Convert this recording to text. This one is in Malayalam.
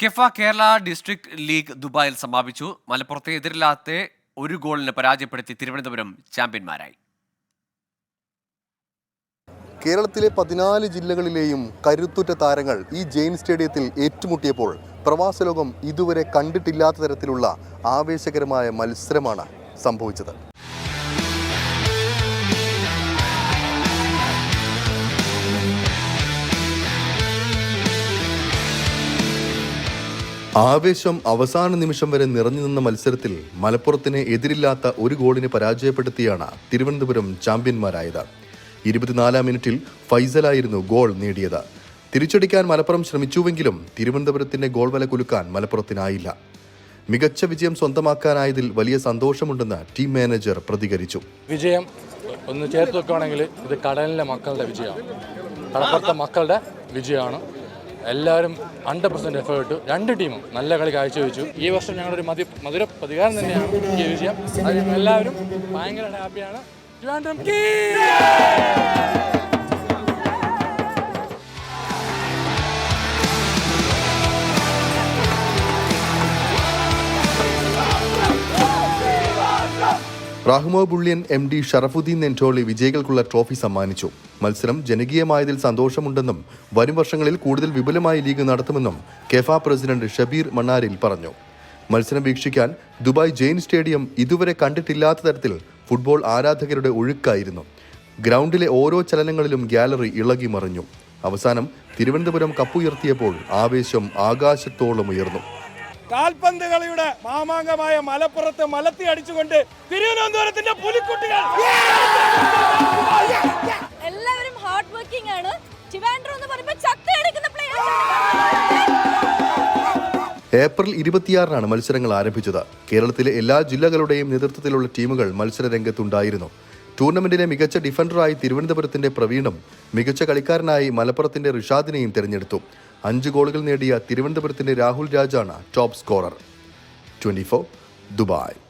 കെഫ കേരള ഡിസ്ട്രിക്ട് ലീഗ് ദുബായിൽ സമാപിച്ചു. മലപ്പുറത്തെ എതിരില്ലാത്ത ഒരു ഗോളിന് പരാജയപ്പെടുത്തി തിരുവനന്തപുരം ചാമ്പ്യന്മാരായി. കേരളത്തിലെ പതിനാല് ജില്ലകളിലെയും കരുത്തുറ്റ താരങ്ങൾ ഈ ജെയിൻ സ്റ്റേഡിയത്തിൽ ഏറ്റുമുട്ടിയപ്പോൾ പ്രവാസലോകം ഇതുവരെ കണ്ടിട്ടില്ലാത്ത തരത്തിലുള്ള ആവേശകരമായ മത്സരമാണ് സംഭവിച്ചത്. ആവേശം അവസാന നിമിഷം വരെ നിറഞ്ഞു നിന്ന മത്സരത്തിൽ മലപ്പുറത്തിന് എതിരില്ലാത്ത ഒരു ഗോളിന് പരാജയപ്പെടുത്തിയാണ് തിരുവനന്തപുരം ചാമ്പ്യന്മാരായത്. ഇരുപത്തിനാലാം മിനിറ്റിൽ ഫൈസലായിരുന്നു ഗോൾ നേടിയത്. തിരിച്ചടിക്കാൻ മലപ്പുറം ശ്രമിച്ചുവെങ്കിലും തിരുവനന്തപുരത്തിന്റെ ഗോൾ വല കുലുക്കാൻ മലപ്പുറത്തിനായില്ല. മികച്ച വിജയം സ്വന്തമാക്കാനായതിൽ വലിയ സന്തോഷമുണ്ടെന്ന് ടീം മാനേജർ പ്രതികരിച്ചു. വിജയം ഒന്ന് ചേർത്ത് വെക്കുകയാണെങ്കിൽ ഇത് കടലിലെ മക്കളുടെ വിജയമാണ്. കടപ്പുറത്തെ മക്കളുടെ വിജയമാണ്. എല്ലാവരും ഹൺഡ്രഡ് പെർസെന്റ് എഫേർട്ട് രണ്ട് ടീമും നല്ല കളി കാഴ്ചവെച്ചു. ഈ വർഷം ഞങ്ങളൊരു മതി മധുര പ്രതികാരം തന്നെയാണ് ഈ വിജയം. അതിൽ എല്ലാവരും ഭയങ്കര ഹാപ്പിയാണ് Trivandrum Rahmo bullion M D Sharafuddin Nentoli വിജയികൾക്കുള്ള trophy സമ്മാനിച്ചു. മത്സരം ജനകീയമായതിൽ സന്തോഷമുണ്ടെന്നും വരും വർഷങ്ങളിൽ കൂടുതൽ വിപുലമായ ലീഗ് നടത്തുമെന്നും കെഫ പ്രസിഡന്റ് ഷബീർ മണ്ണാരിൽ പറഞ്ഞു. മത്സരം വീക്ഷിക്കാൻ ദുബായ് ജെയിൻ സ്റ്റേഡിയം ഇതുവരെ കണ്ടിട്ടില്ലാത്ത തരത്തിൽ ഫുട്ബോൾ ആരാധകരുടെ ഒഴുക്കായിരുന്നു. ഗ്രൗണ്ടിലെ ഓരോ ചലനങ്ങളിലും ഗാലറി ഇളകി മറിഞ്ഞു അവസാനം തിരുവനന്തപുരം കപ്പുയർത്തിയപ്പോൾ ആവേശം ആകാശത്തോളം ഉയർന്നു. കാൽപന്ത് കളിയുടെ മാമാങ്കമായ മലപ്പുറത്ത് മലത്തി അടിച്ചുകൊണ്ട് തിരുവനന്തപുരത്തിന്റെ പുലിക്കുട്ടികൾ. എല്ലാവരും ഹാർഡ് വർക്കിംഗ് ആണ്. ഏപ്രിൽ ഇരുപത്തിയാറിനാണ് മത്സരങ്ങൾ ആരംഭിച്ചത്. കേരളത്തിലെ എല്ലാ ജില്ലകളുടെയും നേതൃത്വത്തിലുള്ള ടീമുകൾ മത്സര രംഗത്തുണ്ടായിരുന്നു. ടൂർണമെന്റിലെ മികച്ച ഡിഫൻഡറായി തിരുവനന്തപുരത്തിന്റെ പ്രവീണും മികച്ച കളിക്കാരനായി മലപ്പുറത്തിന്റെ റിഷാദിനെയും തിരഞ്ഞെടുത്തു. അഞ്ച് ഗോളുകൾ നേടിയ തിരുവനന്തപുരത്തിന്റെ രാഹുൽ രാജാണ് ടോപ്പ് സ്കോറർ. Twenty Dubai.